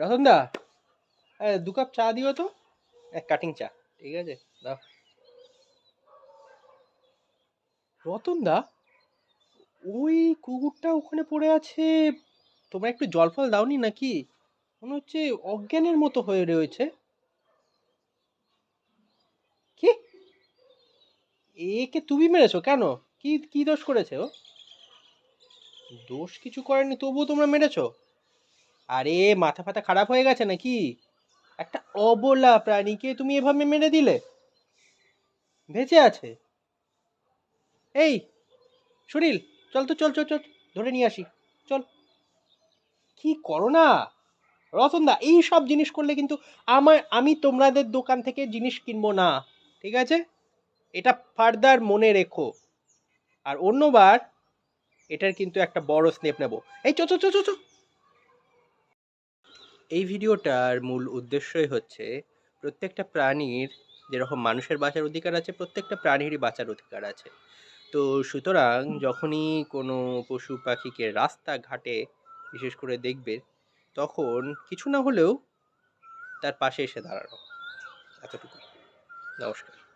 রতনদা হ্যাঁ দু কাপ চা দিও তো। এক কাটিং চা, ঠিক আছে? দাও। রতনদা ওই কুকুরটা ওখানে পড়ে আছে, তোমরা একটু জল ফল দাওনি নাকি? মনে হচ্ছে অজ্ঞানের মতো হয়ে রয়েছে। কি? একে তুমি মেরেছো কেন? কি কি দোষ করেছে ও? দোষ কিছু করেনি, তবুও তোমরা মেরেছো? আরে, মাথা ফাথা খারাপ হয়ে গেছে নাকি? একটা অবলা প্রাণীকে তুমি এভাবে মেরে দিলে? বেঁচে আছে। এই, সুনীল, চল তো, চল চল চল, ধরে নিয়ে আসি, চল। কি করো না রতনদা, এই সব জিনিস করলে কিন্তু আমার, আমি তোমাদের দোকান থেকে জিনিস কিনবো না, ঠিক আছে? এটা ফার্দার মনে রেখো। আর অন্যবার, এটার কিন্তু একটা বড় স্নেপ নেব। এই চো চো চো চো এই ভিডিওটার মূল উদ্দেশ্যই হচ্ছে প্রত্যেকটা প্রাণীর যেরকম মানুষের বাঁচার অধিকার আছে, প্রত্যেকটা প্রাণীরই বাঁচার অধিকার আছে। তো সুতরাং যখনই কোনো পশু পাখিকে রাস্তাঘাটে বিশেষ করে দেখবে, তখন কিছু না হলেও তার পাশে এসে দাঁড়ানো। এতটুকু নমস্কার।